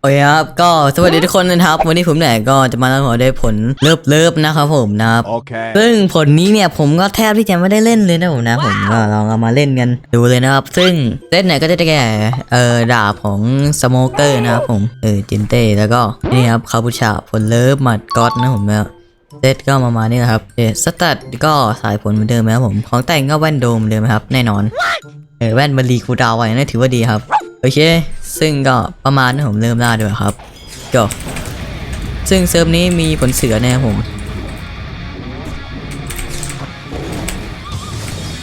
โอเคครับก็สวัสดีทุกคนนะครับ วันนี้ผมเนี่ยก็จะมาเล่าขอได้ผลเลิฟเลิฟนะครับผมนะครับ Okay. ซึ่งผลนี้เนี่ยผมก็แทบที่จะไม่ได้เล่นเลยนะผมนะ ผมก็ลองเอามาเล่นกันดูเลยนะครับ ซึ่งเซตเนี่ยก็จะได้แก่เอ่อดาบของสโมเกอร์นะครับผมเออจินเต้แล้วก็นี่ครับคาบูชาผลเลิฟหมัดก๊อตนะผมนะเซตก็ประมาณนี้นะครับเออสตัดก็สายผลเหมือนเดิมนะครับผมของแต่งก็แว่นโดมเหมือนเดิมนะครับแน่นอนเออแว่นบรีคูลดาวน์ไว้นะถือว่าดีครับโอเค ซึ่งก็ประมาณนั้นผมเริ่มล่าด้วยครับก็ซึ่งเซิร์ฟนี้มีผลเสือแนะครับผม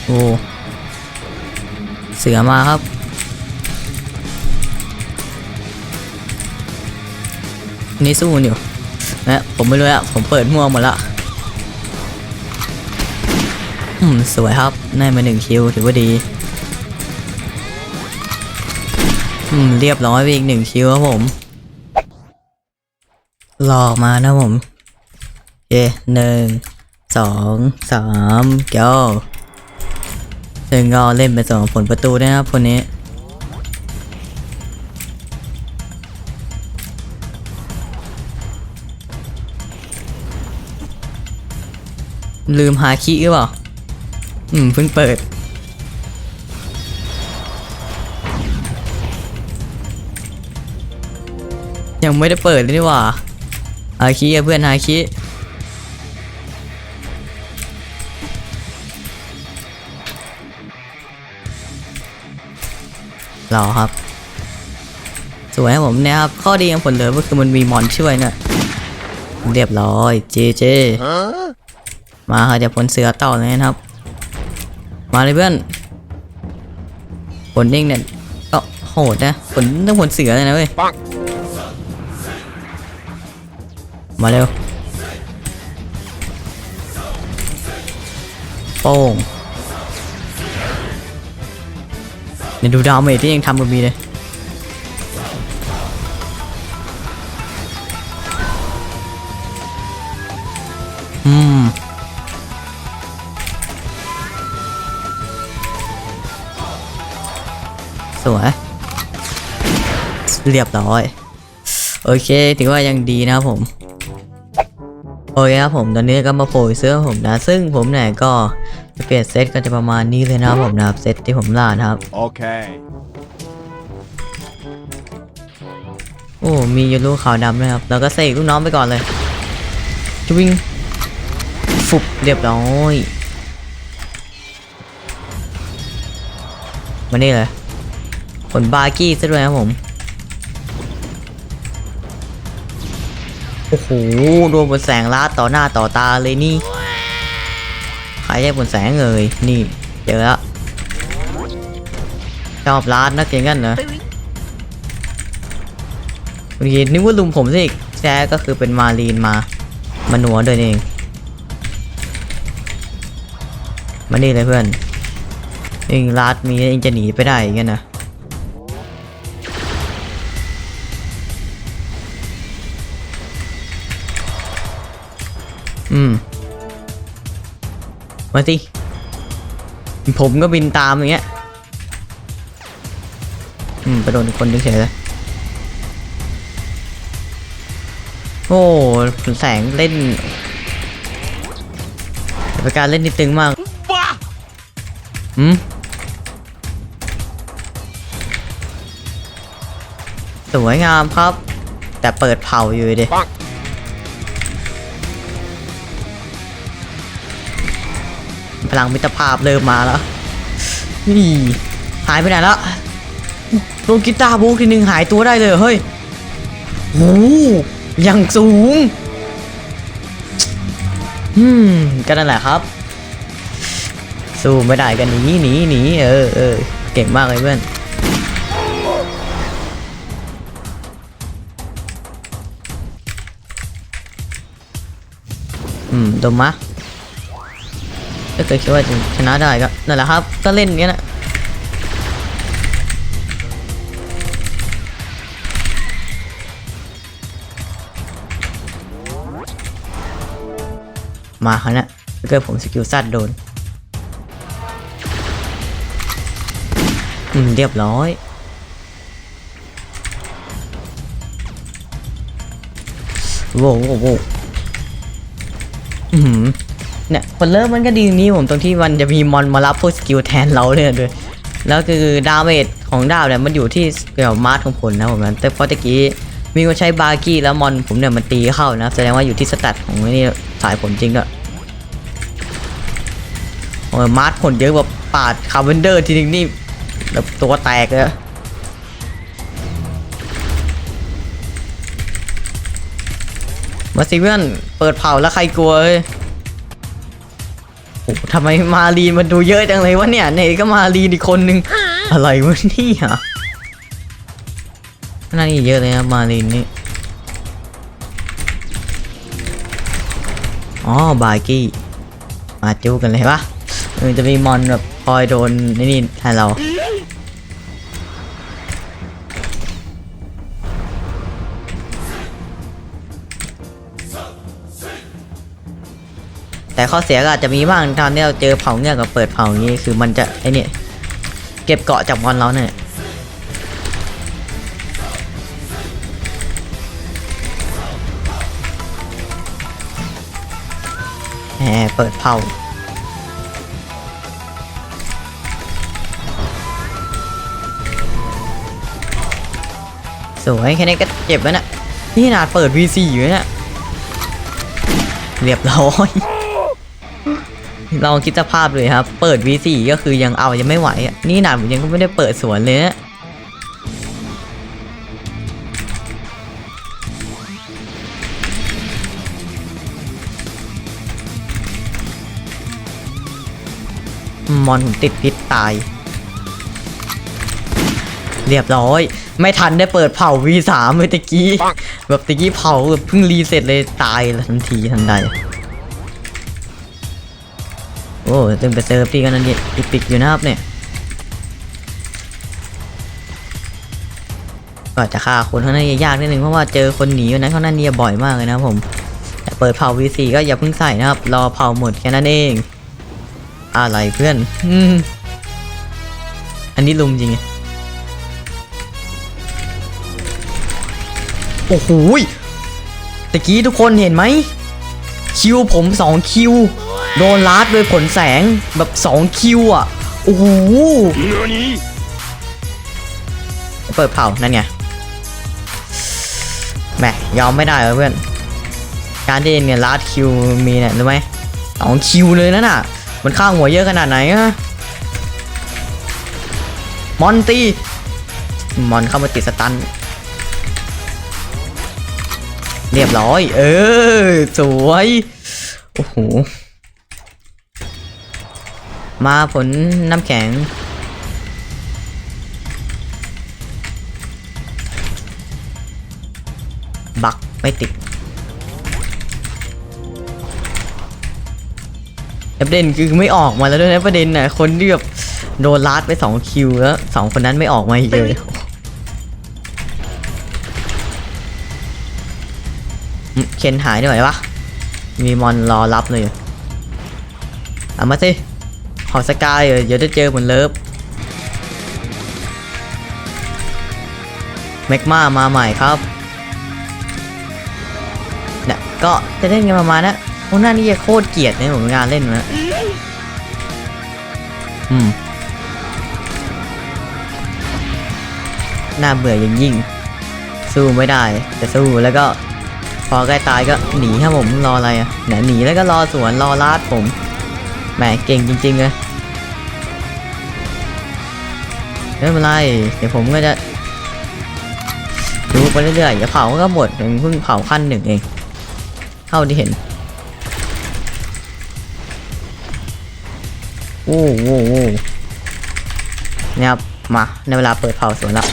โอ้เสือมาครับ นี่สู้อยู่นะผมไม่รู้อะผมเปิดม่วงหมดละอืมสวยครับได้มาหนึ่งคิวถือว่าดี อืม เรียบร้อยไปอีกหนึ่งคิวครับผม หลอกมานะผมเย่หนึ่งสองสามเก้าซึ่งก็เล่นเป็นสองผลประตูด้วยนะครับคนนี้ลืมหาคีหรือเปล่า อืม เพิ่งเปิด ยังไม่ได้เปิดเลยนี่หว่าหาคีเพื่อนหาคีย์รอครับ สวยครับผมนี่ยครับ ข้อดีของผลเหลือก็คือมันมีมอนช่วยนะเรียบร้อยเจเจมาค่ะจะผลเสือต่อเลยนะครับ มาเลยเพื่อนผลนิ่งเนี่ยก็โหดนะผลต้องผลเสือเลยนะเว้ย มาเร็ว โป้งเนี่ยดูดาวเมจที่ยังทำกับบีเลยอืมสวยเรียบร้อย โอเค ถือว่ายังดีนะครับผม โอเคครับผมตอนนี้ก็มาโผล่เสื้อผมนะ ซึ่งผมเนี่ยก็จะเปลี่ยนเซตก็จะประมาณนี้เลยนะครับผมนะครับเซตที่ผมล่านะครับ Okay. โอ้ มียูรูขาวดำด้วยครับ แล้วก็เสกลูกน้องไปก่อนเลยจะวิ่งฟุบเรียบร้อยมานี่เลย ผลบาร์กี้ซะด้วยครับผม โอ้โหโดนบนแสงลาดต่อหน้าต่อตาเลยนี่ ใครได้บนแสงเอ่ยนี่ เจอแล้วชอบลาดนักเก่งกันเหรอเมื่อกี้นึกว่าลุมผมซะอีกแท้ก็คือเป็นมารีนมา มาหนัวด้วยนี่เอง มานี่เลยเพื่อนเองลาดมีเองจะหนีไปได้ยังไงนะ อืม มาสิ ผมก็บินตามอย่างเงี้ย อืมไปโดนคนเฉยๆเลยโอ้แสงเล่นเป็นการเล่นที่ตึงมากอืมสวยงามครับ แต่เปิดเผาอยู่ดิ ลังมิตรภาพเริ่มมาแล้วนี่หายไปไหนแล้วลงกีตาร์โบกทีหนึ่งหายตัวได้เลยเฮ้ยโอ้ยังสูงอืมก็นั่นแหละครับ สู้ไม่ได้กันหนีหนีหนีเออเออเก่งมากเลยเพื่อนอืมดมมะ ก็เคยคิดว่าจะชนะได้ก็นั่นแหละครับ ก็เล่นอย่างนี้ยนะมาคราวเนี้ยถ้าเกิดผมสกิลซัดโดน อืม เรียบร้อยโว้โว้โว้อือหือ เนี่ยคนเริ่มมันก็ดีนี้ผมตรงที่มันจะมีมอนมารับพวกสกิลแทนเราเลยด้วยแล้วคือดาเมจของดาวเนี่ยมันอยู่ที่เกี่ยวมาร์ทของผลนะผมนะแต่เพราะตะกี้มีคนใช้บาร์กี้แล้วมอนผมเนี่ยมันตีเข้านะแสดงว่าอยู่ที่สแตทของไอ้นี่สายผลจริงด้วยโอ้มาร์ทผลเยอะกว่าปาดคาร์เวนเดอร์ทีนึงนี่แบบตัวแตกเลยมาสิเพื่นเปิดเผาแล้วใครกลัวเอ้ย โอ้ทำไมมาลีมันดูเยอะจังเลยวะเนี่ยไหนก็มาลีอีกคนนึงอะไรวะเนี่ยน่านี่เยอะเลยนะมาลีนนี่อ๋อบากี้ มาจูกันเลยปะมันจะมีมอนแบบคอยโดนไอ้นี่แทนเรา ข้อเสียก็อาจจะมีบ้างตอนที่เราเจอเผาเงือกกับเปิดเผาอย่างนี้คือมันจะไอ้นี่เก็บเกาะจากมอนเราเนี่ยแหมเปิดเผาสวยแค่นี้ก็เจ็บแล้วนะนี่ขนาดเปิด V4 อยู่เนี่ยเรียบร้อย ลองคิดสภาพเลยครับ เปิด V4 ก็คือยังเอายังไม่ไหวอะนี่หนาผมยังก็ไม่ได้เปิดสวนเลยนะมอนผมติดพิษตาย เรียบร้อย ไม่ทันได้เปิดเผา V3 เลยตะกี้ แบบตะกี้เผาแบบเพิ่งรีเสร็จเลยตายเลยทันทีทันใด โอ้ตึงไปเซิร์ฟที่กันนั่นนี่อีปิกอยู่นะครับเนี่ย ก็จะฆ่าคนข้างในยากนิดนึงเพราะว่าเจอคนหนีอยู่นั้นข้างหน้านี่บ่อยมากเลยนะผมแต่เปิดเผา V4 ก็อย่าเพิ่งใส่นะครับ รอเผาหมดแค่นั้นเอง อะไรเพื่อน อันนี้ลุมจริงโอ้โหตะกี้ทุกคนเห็นไหมคิวผม2คิว โดนลาดด้วยผลแสงแบบ2คิวอะ โอ้โหเปิดเผา นั่นไงแหมยอมไม่ได้เลยเพื่อน การที่เนี่ยลาดคิวมีเนี่ยรู้ไหมสองคิวเลยนะน่ะ มันข้างหัวเยอะขนาดไหนอะมอนตีมอนเข้ามาติดสตัน เรียบร้อย เออ สวย โอ้โห มาผลน้ำแข็ง บักไม่ติดประเด็นคือไม่ออกมาแล้วด้วยนะประเด็นน่ะคนที่แบบโดนลาดไปสองคิวแล้วสองคนนั้นไม่ออกมาอีกเลยเคนหายได้ไหมวะมีมอนรอรับเลยเอามาสิ ขอสกายเดี๋ยวจะเจอเหมือนเลิฟแมกมามาใหม่ครับเนี่ยก็จะเล่นกันประมาณนะ โอ้หน้านี่จะโคตรเกลียดในผมงานเล่นนะอืมน่าเบื่ออย่งยิ่ง สู้ไม่ได้จะสู้แล้วก็ พอใกล้ตายก็หนีครับผมรออะไรอะไหนหนีแล้วก็รอสวนรอลาดผมแหมเก่งจริงๆเลย ไม่เป็นไร เดี๋ยวผมก็จะดูไปเรื่อยๆเดี๋ยวเผาก็หมดเพิ่งเผาขั้นหนึ่งเอง เท่าที่เห็นโอ้โหเนี่ยครับ มา ในเวลาเปิดเผาสวนแล้ว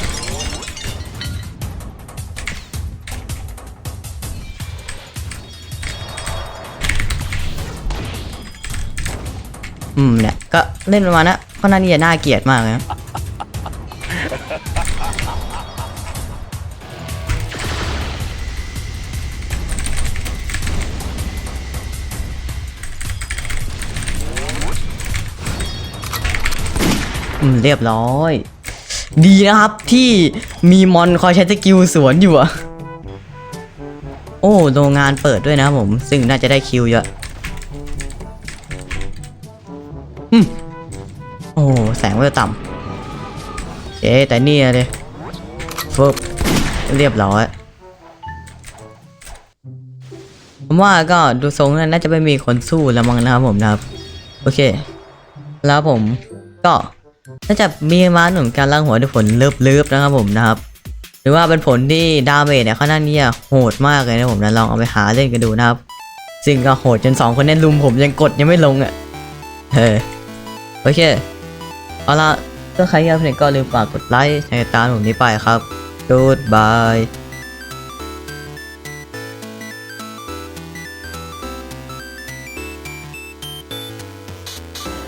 อืมเนี่ย ก็เล่นประมาณนั้นเพราะนั่นนี่จะน่าเกลียดมากเลยนะ อืมเรียบร้อย ดีนะครับที่มีมอนคอยใช้สกิลสวนอยู่อะโอ้โรงงานเปิดด้วยนะผม ซึ่งน่าจะได้คิวเยอะอืมโอ้แสงมันจะต่ำเอ๊แต่นี่อะเลยฟึบเรียบร้อยผมว่าก็ดูทรงแล้วน่าจะไม่มีคนสู้แล้วมั้งนะครับผมนะครับ โอเค แล้วผมก็ น่าจะมีมาหนุนการล่างหัวด้วยผลเลิฟๆนะครับผมนะครับ หรือว่าเป็นผลที่ดาเมจเนี่ยค่อนข้างที่จะโหดมากเลยนะผมนะลองเอาไปหาเล่นกันดูนะครับ ซึ่งก็โหดจนสองคนเน้นลุมผมยังกดยังไม่ลงอะเออโอเคเอาละถ้าใครอยากเล่นก็ลืมฝากกดไลค์ในตามผมนี้ไปครับ Goodbye